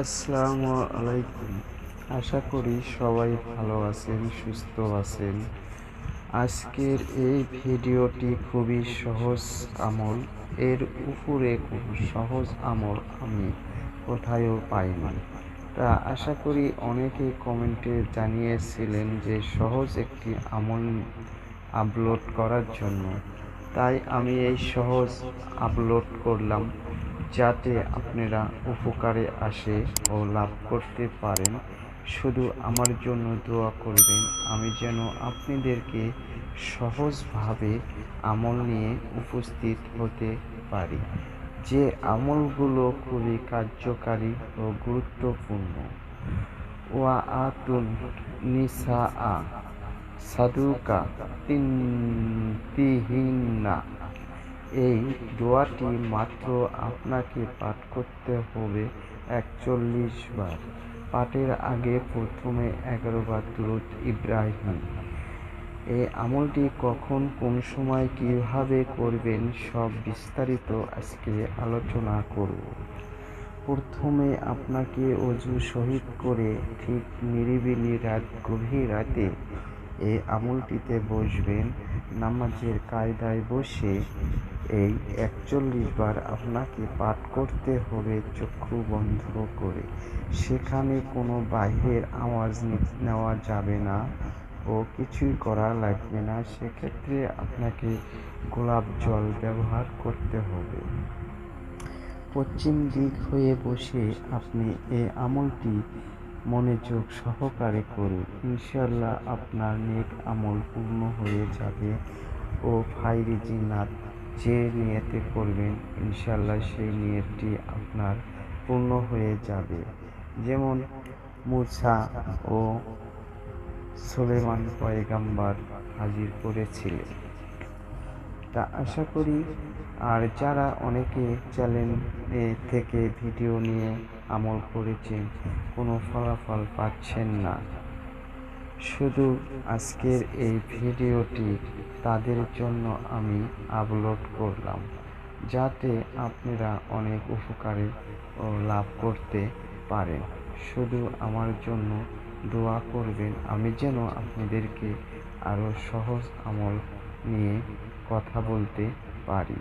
আসসালামু আলাইকুম। আশা করি সবাই ভালো আছেন, সুস্থ আছেন। আজকের এই ভিডিওটি খুবই সহজ আমল। এর উপরে কোনো সহজ আমল আমি কোথায়ও পাই না তা আশা করি অনেকে কমেন্টে জানিয়েছিলেন যে সহজ একটি আমল আপলোড করার জন্য তাই আমি এই সহজ আপলোড করলাম যাতে আপনারা উপকারে আসে ও লাভ করতে পারেন। শুধু আমার জন্য দোয়া করবেন, আমি যেন আপনাদেরকে সহজভাবে আমল নিয়ে উপস্থিত হতে পারি। যে আমলগুলো খুবই কার্যকারী ও গুরুত্বপূর্ণ। ওয়া আতুন নিসা আ সাদুকা তিনতিহিন্না এই দোয়াটি মাত্র আপনাকে পাঠ করতে হবে একচল্লিশ বার। পাঠের আগে প্রথমে এগারো বার ইব্রাহিম। এই আমলটি কখন, কোন সময়, কীভাবে করবেন সব বিস্তারিত আজকে আলোচনা করব। প্রথমে আপনাকে অজু শহীদ করে ঠিক নিরিবিলি রাত, গভীর রাতে এই আমলটিতে বসবেন। নামাজের কায়দায় বসে এই একচল্লিশ বার আপনাকে পাঠ করতে হবে চক্ষু বন্ধ করে। সেখানে কোনো বাইরের আওয়াজ নেওয়া যাবে না ও কিছুই করা লাগবে না। সেক্ষেত্রে আপনাকে গোলাপ জল ব্যবহার করতে হবে। পশ্চিম দিক হয়ে বসে আপনি এই আমলটি মনোযোগ সহকারে করুন। ইনশাল্লাহ আপনার নেক আমল পূর্ণ হয়ে যাবে ও ফাইরি জিন্নাত যে নিয়তে করবেন ইনশাল্লাহ সেই নিয়তটি আপনার পূর্ণ হয়ে যাবে। যেমন মুসা ও সুলেমান পয়গাম্বার হাজির করেছিলেন। তা আশা করি, আর যারা অনেকে চ্যানেল থেকে ভিডিও নিয়ে আমল করেছেন, কোনো ফলাফল পাচ্ছেন না। শুধু আজকের এই ভিডিওটি তাদের জন্য আমি আপলোড করলাম, যাতে আপনারা অনেক উপকারে ও লাভ করতে পারেন। শুধু আমার জন্য দোয়া করবেন, আমি যেন আপনাদেরকে আরও সহজ আমল নিয়ে কথা বলতে পারি।